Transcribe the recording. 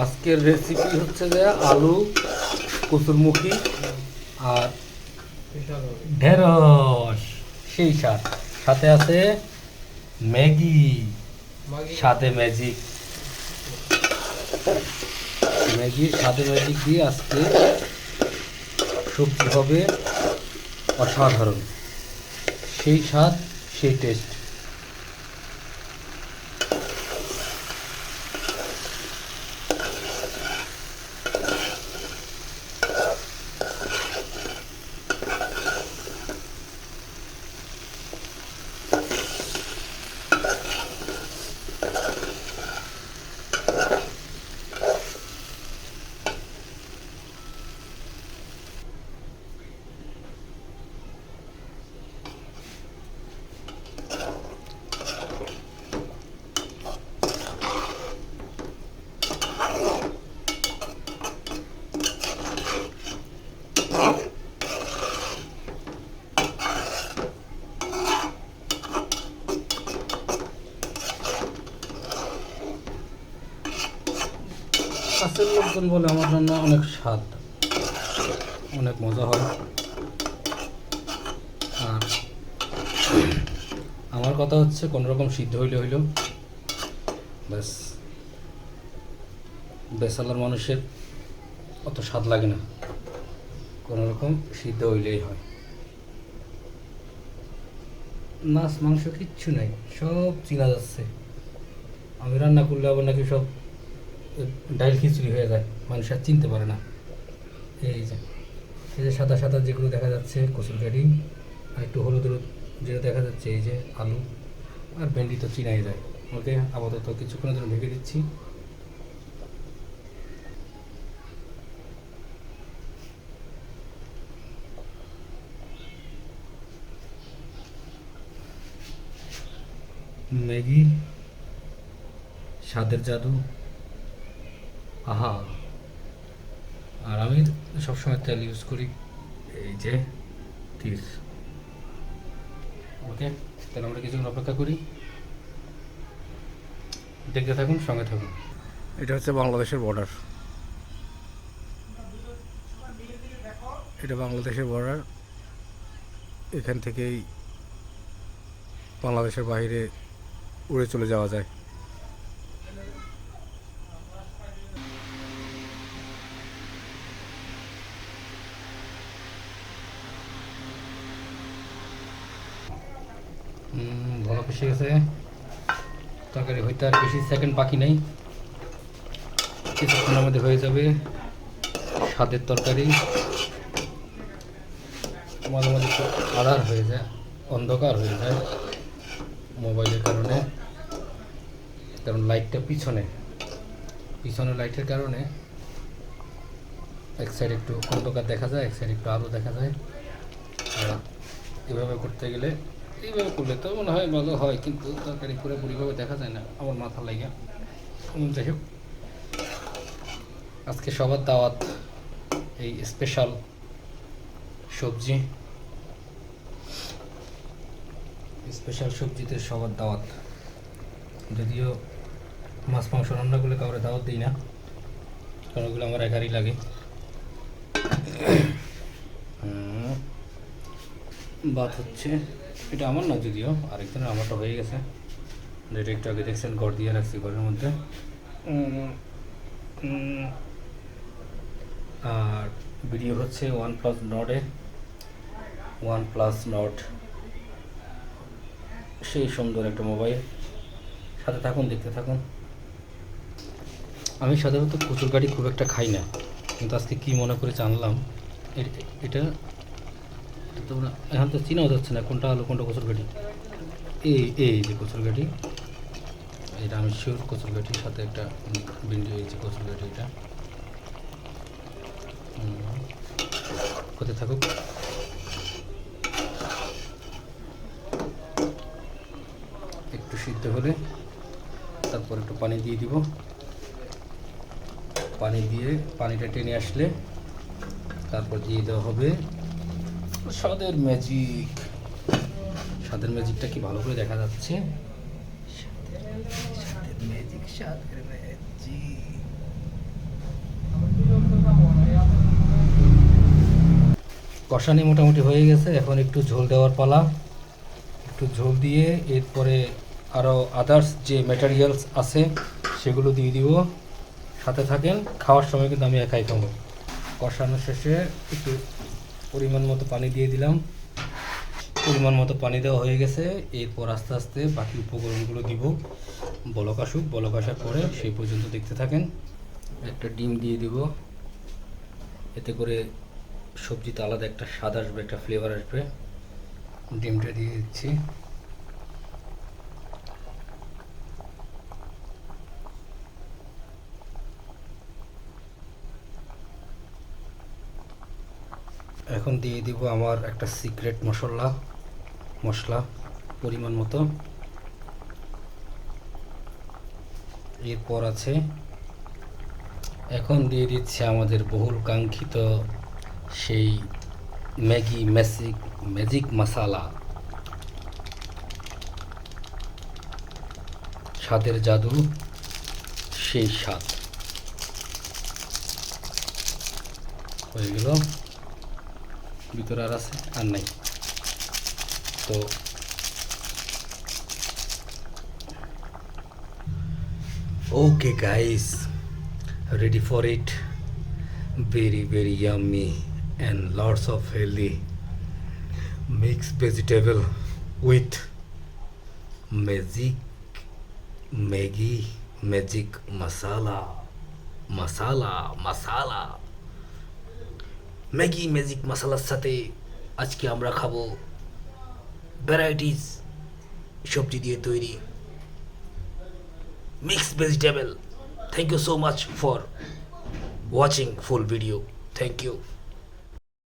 আজকের রেসিপি হচ্ছে যে আলু কচুরমুখী আর ঢেঁড়স সেই স্বাদ সাথে আছে ম্যাগি সাথে ম্যাজিক ম্যাগির সাথে ম্যাজিক দিয়ে আজকে সবজি হবে অসাধারণ। সেই স্বাদ সেই টেস্ট কাছের লোকজন বলে আমার জন্য অনেক স্বাদ। অনেক মজা হয়। আর আমার কথা হচ্ছে, কোনো রকম সিদ্ধ হইলে হইল। ব্যাস। বেসালার মানুষের অত স্বাদ লাগে না। কোনো রকম সিদ্ধ হইলেই হয়। মাছ, মাংস কিচ্ছু নাই। সব চিনা যাচ্ছে। আমি রান্না করলে আবার নাকি সব ডাইল খিচুড়ি হয়ে যায়, মানুষ আর চিনতে পারে না। এই যে এই যে সাদা সাদা যেগুলো দেখা যাচ্ছে, কচুর গাড়ি আর একটু হলুদ হলুদ যেটা দেখা যাচ্ছে, এই যে আলু আর ভেন্ডি তো চিনাই যায়। ওকে, আপাতত কিছুক্ষণের জন্য ঢেকে দিচ্ছি। ম্যাগি, স্বাদের জাদু। আহা। আর আমি সবসময় তেল ইউজ করি, এই যে তীর। ওকে, তাহলে আমরা কিছুক্ষণ অপেক্ষা করি। দেখতে থাকুন, সঙ্গে থাকুন। এটা হচ্ছে বাংলাদেশের বর্ডার এটা বাংলাদেশের বর্ডার এখান থেকেই বাংলাদেশের বাইরে উড়ে চলে যাওয়া যায়। ভালো গেছে। তরকারি হইতে আর বেশি সেকেন্ড বাকি নেই। কিছুক্ষণের মধ্যে হয়ে যাবে স্বাদের তরকারি। মাঝে মাঝে আধার হয়ে যায়, অন্ধকার হয়ে যায় মোবাইলের কারণে। কারণ লাইটটা পিছনে। পিছনে লাইটের কারণে এক সাইড একটু অন্ধকার দেখা যায়, এক সাইড একটু আলো দেখা যায়। এভাবে করতে গেলে এইভাবে করলে তো মনে হয় ভালো হয়, কিন্তু তরকারি পুরোপুরিভাবে দেখা যায় না আমার মাথা লাগে যাই হোক। আজকে সবার দাওয়াত এই স্পেশাল সবজি। স্পেশাল সবজিতে সবার দাওয়াত। যদিও মাছ, মাংস রান্না করলে কাউরে দাওয়াত দিই না, কারণ ওগুলো আমার একারই লাগে। ভাত হচ্ছে এটা আমার না, যদিও। আরেকজনের আমারটা হয়ে গেছে। যেটা একটু আগে দেখছেন, ঘর দিয়ে রাখছি ঘরের মধ্যে। আর ভিডিও হচ্ছে ওয়ান প্লাস নটে ওয়ান প্লাস নট সেই সুন্দর একটা মোবাইল সাথে থাকুন, দেখতে থাকুন। আমি সাধারণত কচুর গাড়ি খুব একটা খাই না। কিন্তু আজকে কী মনে করে জানলাম এটা এটা তো এখন তো চিনাও যাচ্ছে না কোনটা আলু কোনটা কচুর গাড়ি এই এই যে কচুর গাড়ি এটা আমি শিওর কচুর গাড়ির সাথে একটা এই যে কচুর গাড়ি এটা। কোথায় থাকুক একটু সিদ্ধ হলে তারপর একটু পানি দিয়ে দিব পানি দিয়ে পানিটা টেনে আসলে তারপর দিয়ে দেওয়া হবে স্বাদের ম্যাজিক স্বাদের ম্যাজিকটা কি ভালো করে দেখা যাচ্ছে? কষানি মোটামুটি হয়ে গেছে, এখন একটু ঝোল দেওয়ার পালা। একটু ঝোল দিয়ে এরপরে আরও আদার্স যে ম্যাটেরিয়ালস আছে, সেগুলো দিয়ে দিব। সাথে থাকেন, খাওয়ার সময় কিন্তু আমি একাই খাব। কষানো শেষে একটু পরিমাণ মতো পানি দিয়ে দিলাম। পরিমাণ মতো পানি দেওয়া হয়ে গেছে। এরপর আস্তে আস্তে বাকি উপকরণগুলো দিব। বলক আসুক, বলক আসার পরে সেই পর্যন্ত দেখতে থাকেন। একটা ডিম দিয়ে দিব। এতে করে সবজিতে আলাদা একটা স্বাদ আসবে, একটা ফ্লেভার আসবে। ডিমটা দিয়ে দিচ্ছি। এখন দিয়ে দিব আমার একটা সিক্রেট মশলা মশলা, পরিমাণ মতো। এরপর আছে, এখন দিয়ে দিচ্ছে আমাদের বহুল কাঙ্ক্ষিত সেই ম্যাগি ম্যাজিক ম্যাজিক মশালা। স্বাদের জাদু, সেই স্বাদ। হয়ে গেল। ভিতরে আর আছে আর নাই তো okay guys ready for it very very yummy and lots of healthy mixed vegetable with magic maggi magic masala masala masala Maggi magic মশালার সাথে আজকে আমরা খাব ভ্যারাইটিস সবজি দিয়ে তৈরি mix vegetable. Thank you so much for watching full video thank you